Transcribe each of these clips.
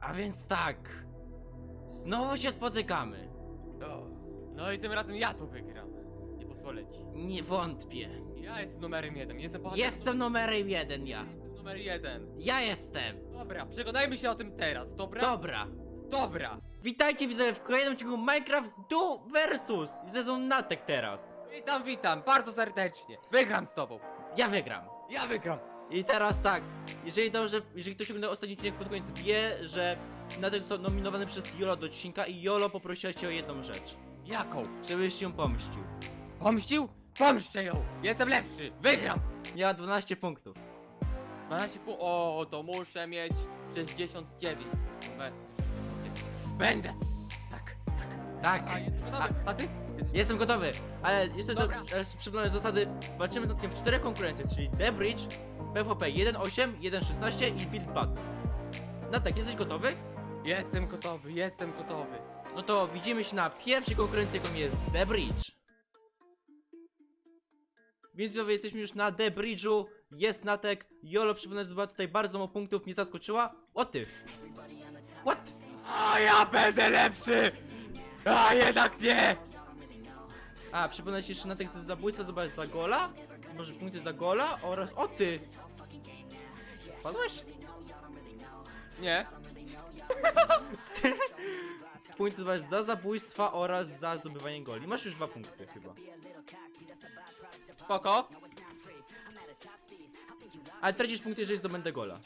A więc tak. Znowu się spotykamy. O, no i tym razem ja to wygram. Nie pozwolę ci. Nie wątpię. Ja jestem numerem jeden, jestem bohaterem. Jestem numerem jeden ja. Jestem numer jeden. Ja jestem. Dobra, przekonajmy się o tym teraz, dobra? Dobra. Dobra. Witajcie widzowie w kolejnym odcinku Minecraft Duo Versus. Sezon Natek teraz. Witam, witam, bardzo serdecznie. Wygram z tobą. Ja wygram. Ja wygram. I teraz tak, jeżeli dobrze, jeżeli ktoś oglądał ostatni odcinek pod koniec wie, że Natek został nominowany przez Jolo do odcinka i Jolo poprosiła cię o jedną rzecz. Jaką? Żebyś ją pomścił. Pomścił? Pomszczę ją. Jestem lepszy. Wygram. Miała 12 punktów. 12 pół. O, to muszę mieć 69. Be- Będę. Tak. A, jestem gotowy. A ty? Jesteś... Jestem gotowy, ale jeszcze do, Dobra. przypomnę zasady. Walczymy z w czterech konkurencjach, czyli The Bridge, PvP 1.8, 1.16 i Build Battle. Natek, jesteś gotowy? Jestem gotowy, jestem gotowy. No to widzimy się na pierwszej konkurencji, jaką jest The Bridge. Więc widzowie, jesteśmy już na The Bridge'u, jest Natek, Jolo przypomnę zdobyła tutaj bardzo mało punktów, mnie zaskoczyła. O ty! What? A ja będę lepszy! A jednak nie! A, przypomnę ci jeszcze Natek za zabójstwo zdobyła za gola? Może punkty za gola oraz... O ty! Spadłeś? Nie. Punkty zdobywasz za zabójstwa oraz za zdobywanie goli. Masz już dwa punkty chyba. Spoko. Ale tracisz punkty, jeżeli zdobędę gola.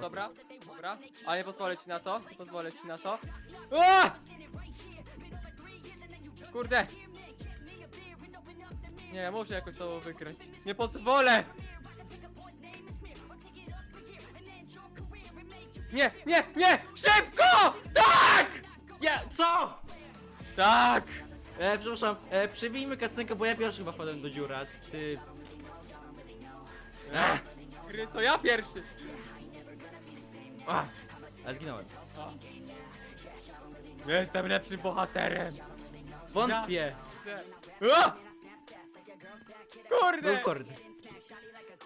Dobra, dobra. Ale nie pozwolę ci na to, nie pozwolę ci na to. A! Kurde! Nie, ja muszę jakoś to wygrać. Nie pozwolę! Nie, nie, nie! Szybko! Tak! Ja, co? Tak! E, przepraszam, e, kasenkę, bo ja pierwszy chyba wpadłem do dziura. Ty... Ech, Gry, to ja pierwszy. A, ale zginąłem. Jestem lepszym bohaterem. Wątpię. A! Kurde! Był.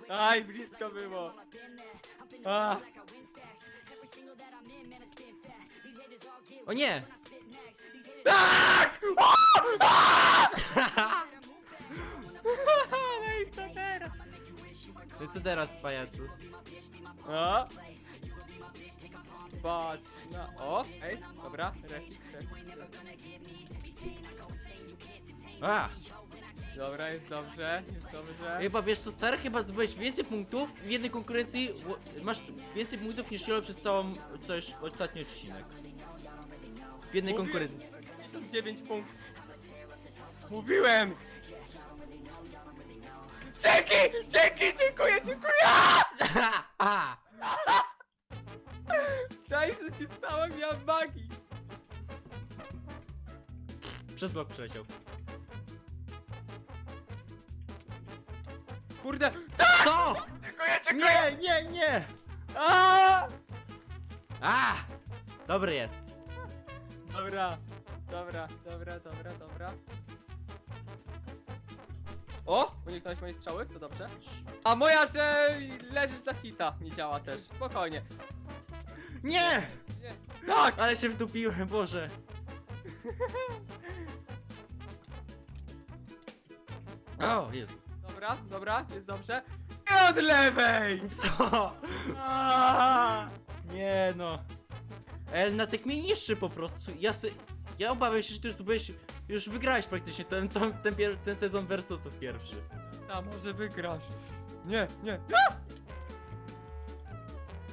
Aj, blisko było. A, O nie! tak! O! A! No i co teraz, pajacu? A? Patrz na... O, ej, dobra, refik. A! Dobra, jest dobrze, jest dobrze. Chyba wiesz co, stary, chyba zdobyłeś więcej punktów w jednej konkurencji. Masz więcej punktów niż Jolo przez całą coś ostatni odcinek. W jednej konkurencji. 59 punktów. Mówiłem! Dzięki! Dzięki! Dziękuję, dziękuję! A! Cześć, że ci stałem, ja magii! Przez blok przeleciał. Kurde! Co? Dziękuję, dziękuję! Nie, nie, nie! A! A! Dobry jest. Dobra, dobra, dobra, dobra, dobra. O! Uniknąłeś mojej strzały, to dobrze. A moja, że leżysz na hita, nie działa też. Spokojnie. Nie! Nie. Tak! Ale się wdupiłem, Boże. O, jest. Dobra, dobra, jest dobrze. I od lewej! Co? A! Nie no. El Natek mnie niszczy po prostu. Ja se... Ja obawiam się, że ty już tu byłeś... Już wygrałeś praktycznie ten, ten, ten, pier... ten sezon versusów pierwszy. A może wygrasz? Nie, nie.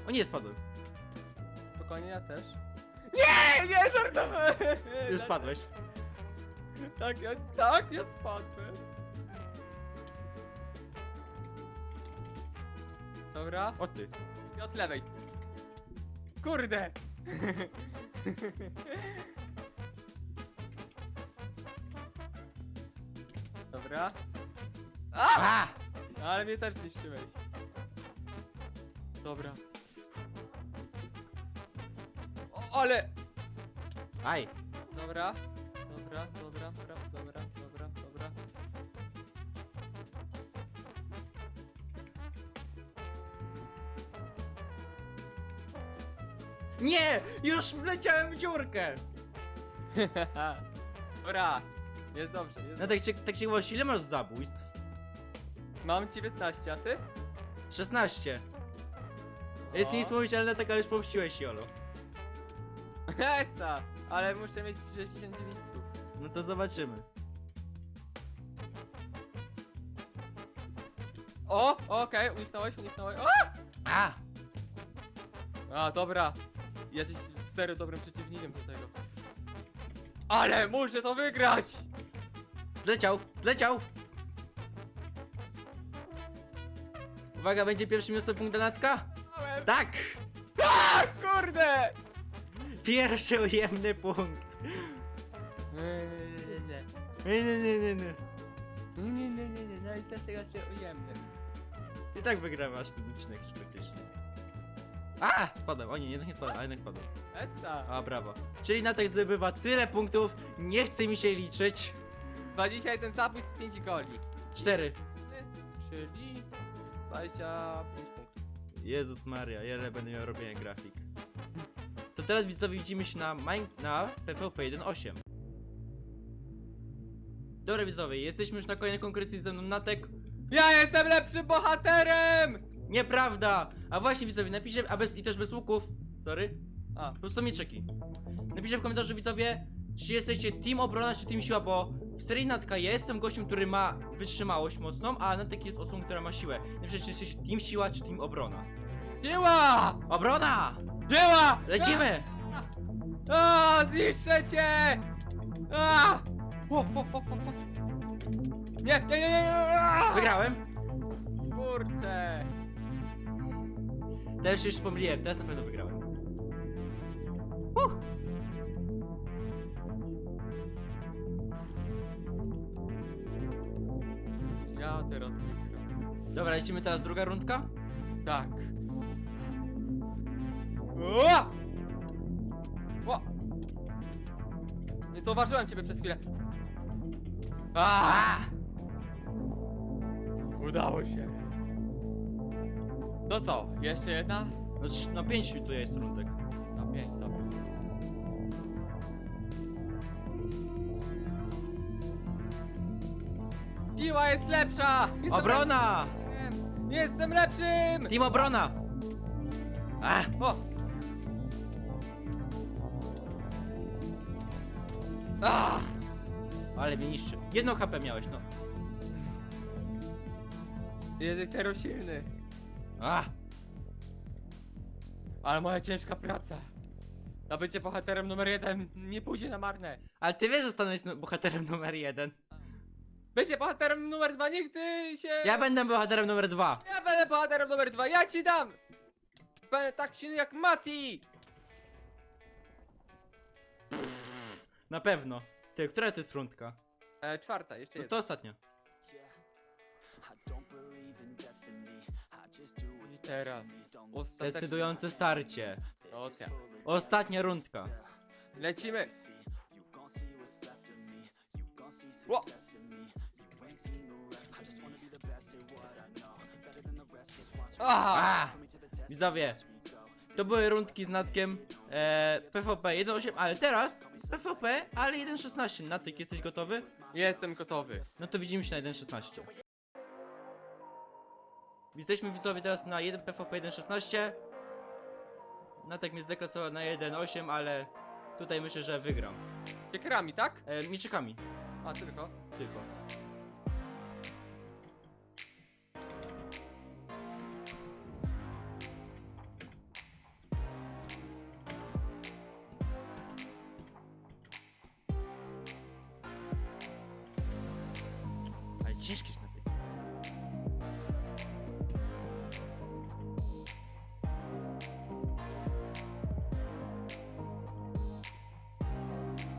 O nie, spadłem. Spokojnie, ja też. Nie, nie, żartowałem! Już spadłeś. Tak, ja, tak, ja spadłem. Dobra, O ty. i od lewej. Kurde! Dobra. A! A! Ale mnie też zniszczyłeś. Dobra. Ale... Aj. Dobra, dobra, dobra, dobra, dobra, dobra, dobra. Nie! Już wleciałem w dziurkę! Dobra, jest dobrze, jest No tak, cie- tak ciekawości, ile masz zabójstw? Mam 19, a ty? 16. Jest O. nic mówić, ale tak, ale już pomściłeś Jolo. Esa, ale muszę mieć 69 tu. No to zobaczymy. O, okej, uniknąłeś, uniknąłeś. O! A! A, dobra. Jesteś serio dobrym przeciwnikiem do tego. Ale muszę to wygrać! Zleciał! Zleciał! Uwaga, będzie pierwszy minusy punkt dla Natka? Małem. Tak! A, kurde! Pierwszy ujemny punkt. Nie, nie, nie, nie, nie. Nie, nie, nie, nie, nie, no i dlatego cię ujemny. I tak wygrywasz ten odcinek już praktycznie. A! Spadłem. O nie, jednak nie spadłem, a jednak spadłem. Esa. A, brawo. Czyli Natek zdobywa tyle punktów, nie chce mi się liczyć. 21 zabójstw z 5 goli. Cztery. Czyli 25 punktów. Jezus Maria, ile będę miał robienia grafik. To teraz widzowie widzimy się na, Mine- na PvP 1.8. Dobra widzowie, jesteśmy już na kolejnej konkurencji ze mną Natek. Ja jestem lepszym bohaterem! Nieprawda! A właśnie widzowie, napiszcie, a bez, i też bez łuków, sorry, A, po prostu mieczyki. Napiszcie w komentarzu widzowie, czy jesteście team obrona, czy team siła, bo w serii Natka ja jestem gościem, który ma wytrzymałość mocną, a Natek jest osobą, która ma siłę. Napiszcie, czy jesteście team siła, czy team obrona. dzieła! Obrona! Dzieła! Lecimy! A, zniszczę cię! A! O, o, o, o, o. Nie, nie, nie, nie, nie! A! Wygrałem! Kurczę! Teraz się jeszcze pomyliłem, teraz na pewno wygrałem. Uh. Ja teraz wygram. Dobra, lecimy teraz druga rundka? Tak. O! O! Nie zauważyłem ciebie przez chwilę. A! Udało się. No co, jeszcze jedna? No, trz- no pięć tu jest rundek. Na pięć, dobra. Siła jest lepsza! Jestem Obrona! lepszym! Jestem lepszym! Team obrona! A! O! Ah! Ale mnie niszczy. Jedno HP miałeś, no. Jesteś serio silny. A! Ale moja ciężka praca. Na bycie bohaterem numer jeden nie pójdzie na marne. Ale ty wiesz, że stanąłeś bohaterem numer jeden. Bycie bohaterem numer dwa nigdy się... Ja będę bohaterem numer dwa. Ja będę bohaterem numer dwa, ja ci dam! Będę tak silny jak Mati! Na pewno. Ty, która to jest rundka? E, czwarta, jeszcze No jedna. to ostatnia. I teraz. Ostateczna. Decydujące starcie. O, tak. Ostatnia rundka. Lecimy! Ło! Aha! A! Widzowie, to były rundki z Natkiem e, PvP 1.8, ale teraz PvP, ale 1.16. Natek, jesteś gotowy? Jestem gotowy. No to widzimy się na 1.16. Jesteśmy widzowie teraz na 1 PvP 1.16. Natek mnie zdeklasował na 1.8, ale tutaj myślę, że wygram. Piekrami, tak? E, mieczykami A, tylko. tylko.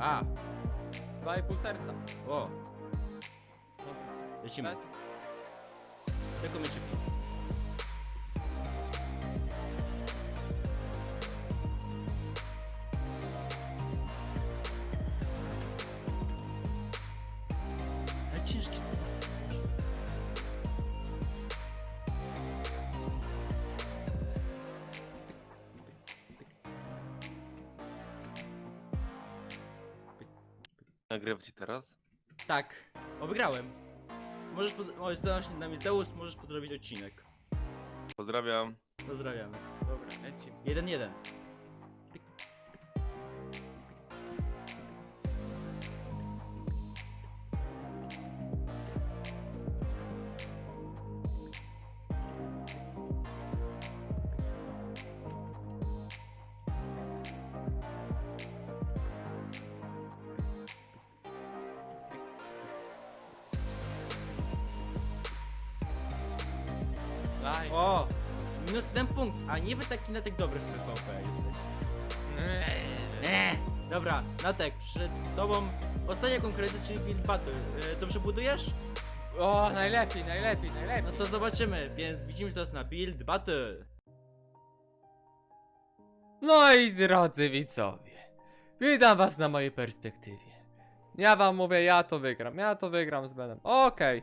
A, Dwa i pół serca. o, Dobra. lecimy. Tylko mieczyki. Ale Nagrywać teraz? Tak. O, wygrałem. Możesz, pod... znalazł się na mnie Zeus, możesz podrobić odcinek. Pozdrawiam. Pozdrawiamy. Dobra, lecimy. Jeden, jeden. Live. O! Minus jeden punkt, a niby taki Natek dobry w PvP jesteś. Nie. Dobra, Natek, przed tobą ostatnia konkurencja, czyli Build Battle. E, Dobrze budujesz? O, najlepiej, najlepiej, No najlepiej. to zobaczymy, więc widzimy się teraz na Build Battle. No i drodzy widzowie, witam was na mojej perspektywie. Ja wam mówię, ja to wygram, ja to wygram z Benem. Okej.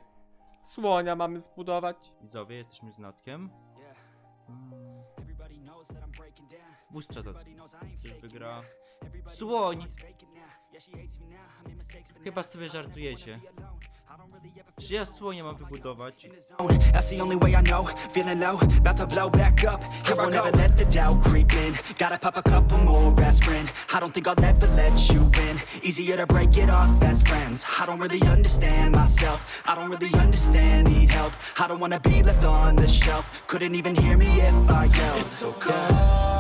Słonia mamy zbudować. Widzowie, jesteśmy z Natkiem. Mm. Wóz czazacki. Ktoś wygra. Słoń! Chyba sobie żartujecie. Czy ja słonia mam wybudować? That's the only way I know. Feeling low, about to blow back up. Here I won't ever let the doubt creep in. Gotta pop a couple more aspirin. I don't think I'll ever let you in. Easier to break it off as friends. I don't really understand myself. I don't really understand, need help. I don't wanna be left on the shelf. Couldn't even hear me if I yelled. It's so cold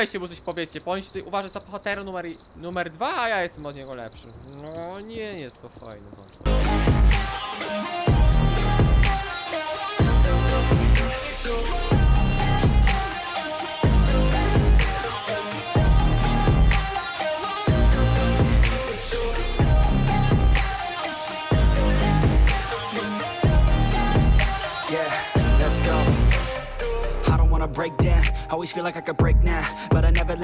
weźcie mu coś się tutaj uważa za bohatera numer, numer dwa, a ja jestem od niego lepszy. No nie jest to fajne bardzo. Feel like I could break now.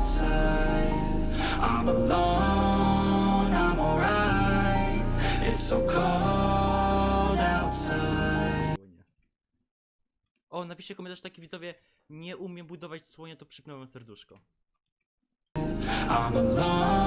outside. I'm alone, I'm alright. It's so cold outside. O, napiszcie komentarz taki widzowie, nie umiem budować słonia, to przypnę wam serduszko. I'm alone.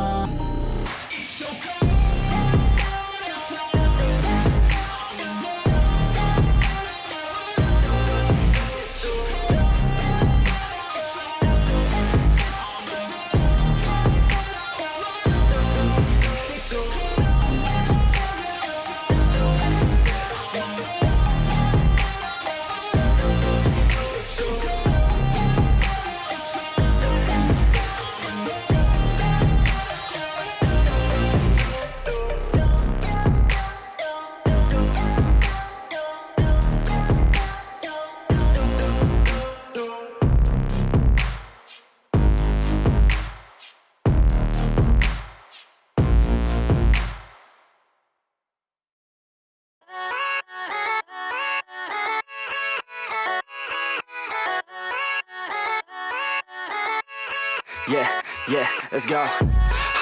Let's go.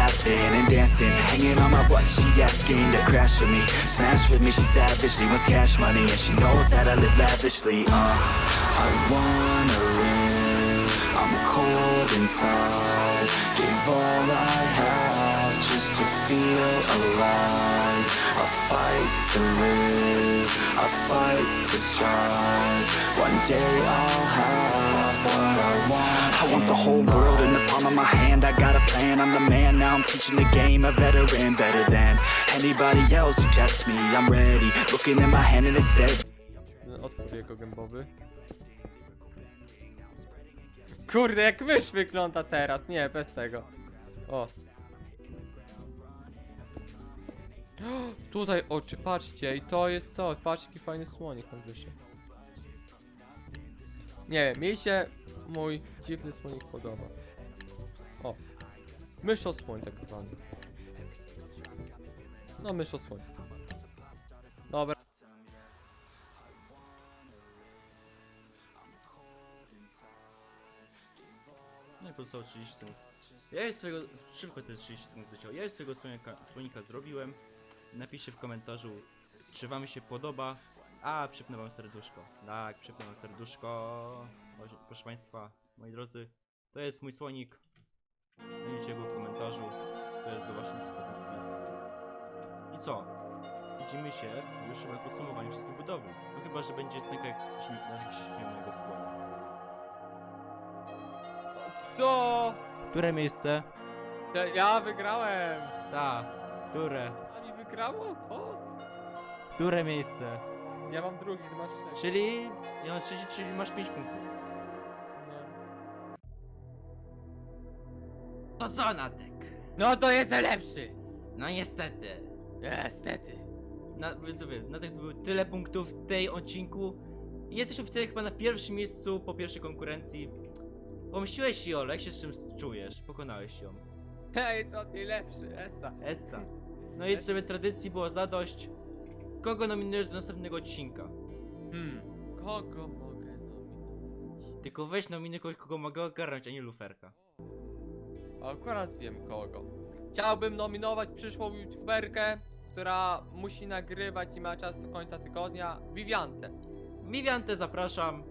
laughing and dancing, hanging on my butt. She asking to crash with me, smash with me. She savage, she wants cash money, and she knows that I live lavishly. Uh, I wanna live. I'm cold inside. Give all I have just to feel alive. I fight to live. I fight to strive. One day I'll have what I want. I want the whole world palm of my hand. I got a plan. I'm the man. Now I'm teaching the game. A veteran, better than anybody else who tests me. I'm ready. Looking at my hand and it's gębowy. Kurde, jak mysz wygląda teraz. Nie, bez tego. O. Tutaj oczy, patrzcie, i to jest co? Patrzcie, jaki fajny słonik nam wyszedł. Nie wiem, mi się mój dziwny słonik podoba. O. Myszosłoń tak zwany. No, myszosłoń. Dobra. No i pozostało 30 sekund. Ja już swojego, szybko te 30 sekund zleciało. Ja już swojego słonika, słonika zrobiłem. Napiszcie w komentarzu, czy wam się podoba. A, przypnę wam serduszko. Tak, przypnę wam serduszko. Proszę państwa, moi drodzy, to jest mój słonik. Napiszcie go w komentarzu. To jest do waszych sympatii. I co? Widzimy się już w podsumowaniu wszystkich budowli. No chyba, że będzie na jakiś śmiesznego słonia. Co? Które miejsce? Ja, ja wygrałem! Ta, które? A mi wygrało to? Które miejsce? Ja mam drugi, ty masz trzeci. Czyli, ja mam trzeci, czyli masz 5 punktów. To co, Natek? no to jest lepszy! No niestety. Niestety. Na, widzowie, Natek zdobył tyle punktów w tej odcinku. I Jesteś oficjalnie chyba na pierwszym miejscu po pierwszej konkurencji. Pomściłeś się, Ole, jak się z czym czujesz? Pokonałeś ją. Hej, co ty lepszy, Essa. Essa. No i sobie tradycji było zadość. Kogo nominujesz do następnego odcinka? Hmm. Kogo mogę nominować? Tylko weź nominuj kogoś, kogo mogę ogarnąć, a nie luferka. Akurat wiem kogo. Chciałbym nominować przyszłą youtuberkę, która musi nagrywać i ma czas do końca tygodnia. Viviantę. Miwiantę zapraszam.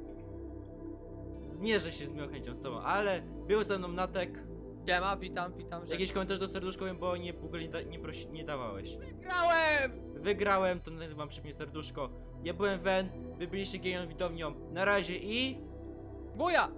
Zmierzę się z miłą chęcią z tobą, ale był ze mną Natek. Siema, witam, witam. że- Jakiś komentarz do serduszkowym, bo nie, w ogóle nie, da, nie, prosi, nie dawałeś. Wygrałem! Wygrałem, to nawet wam przypnie serduszko. Ja byłem Wen, wy byliście geją widownią. Na razie i... Buja!